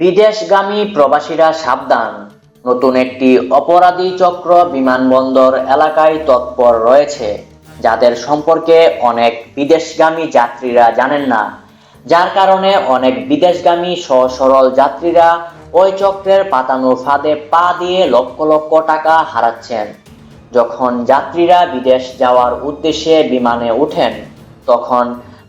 বিদেশগামী প্রবাসীরা সাবধান। নতুন একটি অপরাধী চক্র বিমানবন্দর এলাকায় তৎপর রয়েছে, যাদের সম্পর্কে অনেক বিদেশগামী যাত্রীরা জানেন না। যার কারণে অনেক বিদেশগামী সহ সরল যাত্রীরা ওই চক্রের পাতানো ফাঁদে পা দিয়ে লক্ষ লক্ষ টাকা হারাচ্ছেন। যখন যাত্রীরা বিদেশ যাওয়ার উদ্দেশ্যে বিমানে ওঠেন, তখন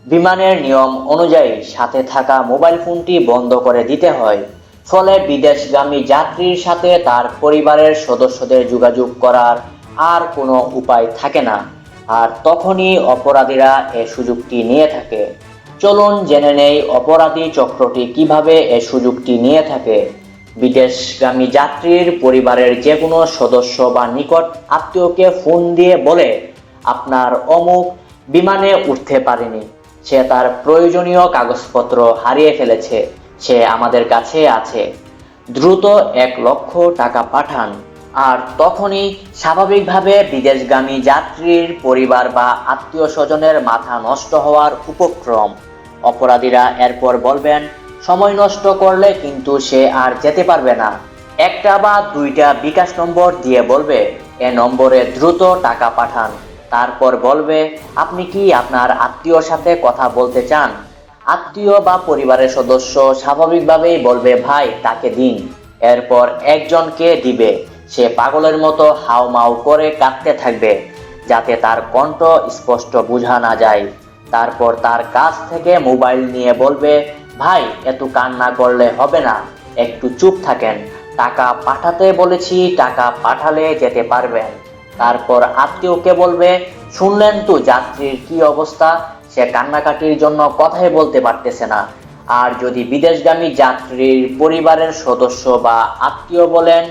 বিমানের নিয়ম অনুযায়ী সাথে থাকা মোবাইল ফোনটি বন্ধ করে দিতে হয়। ফলে বিদেশগামী যাত্রীর সাথে তার পরিবারের সদস্যদের যোগাযোগ করার আর কোনো উপায় থাকে না। আর তখনই অপরাধীরা এ সুযোগটি নিয়ে থাকে। চলুন জেনে নেই অপরাধী চক্রটি কীভাবে এ সুযোগটি নিয়ে থাকে। বিদেশগামী যাত্রীর পরিবারের যে কোনো সদস্য বা নিকট আত্মীয়কে ফোন দিয়ে বলে, আপনার অমুক বিমানে উঠতে পারেনি। সে তার প্রয়োজনীয় কাগজপত্র হারিয়ে ফেলেছে। সে আমাদের কাছে আছে। দ্রুত এক লক্ষ টাকা পাঠান। আর তখনই স্বাভাবিকভাবে বিদেশগামী যাত্রীর পরিবার বা আত্মীয় স্বজনের মাথা নষ্ট হওয়ার উপক্রম। অপরাধীরা এরপর বলবেন, সময় নষ্ট করলে কিন্তু সে আর যেতে পারবে না। একটা বা দুইটা বিকাশ নম্বর দিয়ে বলবে, এ নম্বরে দ্রুত টাকা পাঠান। তারপর বলবে, আপনি কি আপনার আত্মীয়র সাথে কথা বলতে চান? আত্মীয় বা পরিবারের সদস্য স্বাভাবিকভাবেই বলবে, ভাই, তাকে দিন। এরপর একজনকে দিবে। সে পাগলের মতো হাউমাউ করে কাঁদতে থাকবে, যাতে তার কণ্ঠ স্পষ্ট বোঝা না যায়। তারপর তার কাছ থেকে মোবাইল নিয়ে বলবে, ভাই, এত কান্না করলে হবে না, একটু চুপ থাকেন। টাকা পাঠাতে বলেছি, টাকা পাঠালে যেতে পারবেন। তারপর আত্মীয়কে বলবে, শুনলেন তো যাত্রীর কি অবস্থা? সে কান্নাকাটির জন্য কথাই বলতে পারতেছে না। আর যদি বিদেশগামী যাত্রীর পরিবারের সদস্য বা আত্মীয় বলেন,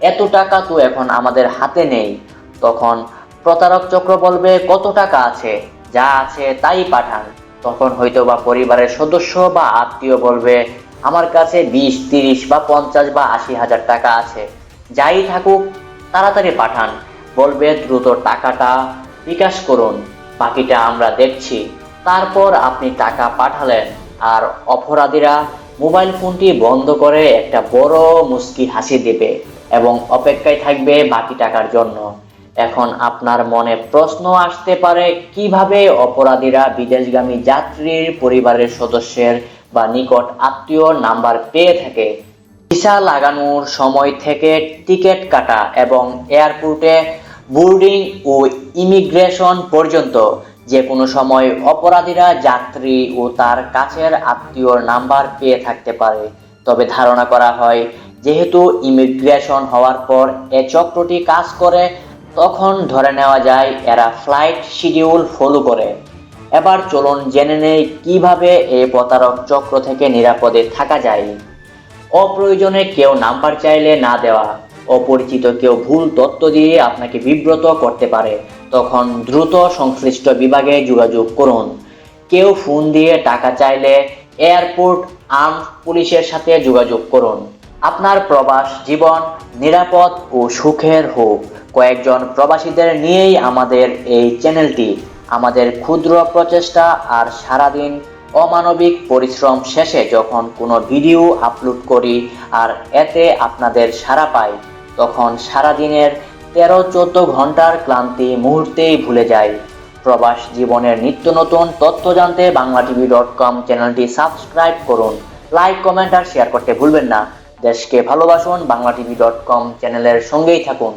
এত টাকা তো এখন আমাদের হাতে নেই। তখন প্রতারক চক্র বলবে, কত টাকা আছে? যা আছে তাই পাঠান। তখন হয়তো বা পরিবারের সদস্য বা আত্মীয় বলবে, আমার কাছে বিশ, তিরিশ বা পঞ্চাশ বা আশি হাজার টাকা আছে। যাই থাকুক, তাড়াতাড়ি পাঠান। বলবে, দ্রুত টাকাটা বিকাশ করুন। বাকিটা আমরা দেখছি। তারপর আপনি টাকা পাঠালেন, আর অপরাধীরা মোবাইল ফোনটি বন্ধ করে একটা বড় মুস্কি হাসি দেবে এবং অপেক্ষায় থাকবে বাকি টাকার জন্য। এখন আপনার মনে প্রশ্ন আসতে পারে, কীভাবে অপরাধীরা বিদেশগামী যাত্রীর পরিবারের সদস্যের বা নিকট আত্মীয় নাম্বার পেয়ে থাকে? ভিসা লাগানোর সময় থেকে টিকিট কাটা এবং এয়ারপোর্টে বোর্ডিং ও ইমিগ্রেশন পর্যন্ত যে কোনো সময় অপরাধীরা যাত্রী ও তার কাছের আত্মীয়র নাম্বার পেয়ে থাকতে পারে। তবে ধারণা করা হয়, যেহেতু ইমিগ্রেশন হওয়ার পর এ চক্রটি কাজ করে, তখন ধরে নেওয়া যায় এরা ফ্লাইট শিডিউল ফলো করে। এবার চলুন জেনে নেই কীভাবে এই প্রতারক চক্র থেকে নিরাপদে থাকা যায়। অপ্রয়োজনে কেউ নাম্বার চাইলে না দেওয়া। অপরিচিত কেউ ভুল তথ্য দিয়ে আপনাকে বিব্রত করতে পারে, তখন দ্রুত সংশ্লিষ্ট বিভাগে যোগাযোগ করুন। কেউ ফোন দিয়ে টাকা চাইলে এয়ারপোর্ট আর্ম পুলিশের সাথে যোগাযোগ করুন। আপনার প্রবাস জীবন নিরাপদ ও সুখের হোক। কয়েকজন প্রবাসীদের নিয়েই আমাদের এই চ্যানেলটি। আমাদের ক্ষুদ্র প্রচেষ্টা আর সারাদিন অমানবিক পরিশ্রম শেষে যখন কোনো ভিডিও আপলোড করি আর এতে আপনাদের সাড়া পাই তখন সারাদিনের তেরো চোদ্দ ঘণ্টার ক্লান্তি মুহূর্তেই ভুলে যায়। প্রবাস জীবনের নিত্য নতুন তথ্য জানতে বাংলা টিভি ডট কম চ্যানেলটি সাবস্ক্রাইব করুন। লাইক, কমেন্ট আর শেয়ার করতে ভুলবেন না। দেশকে ভালোবাসুন বাংলা টিভি ডট কম চ্যানেলের সঙ্গেই থাকুন।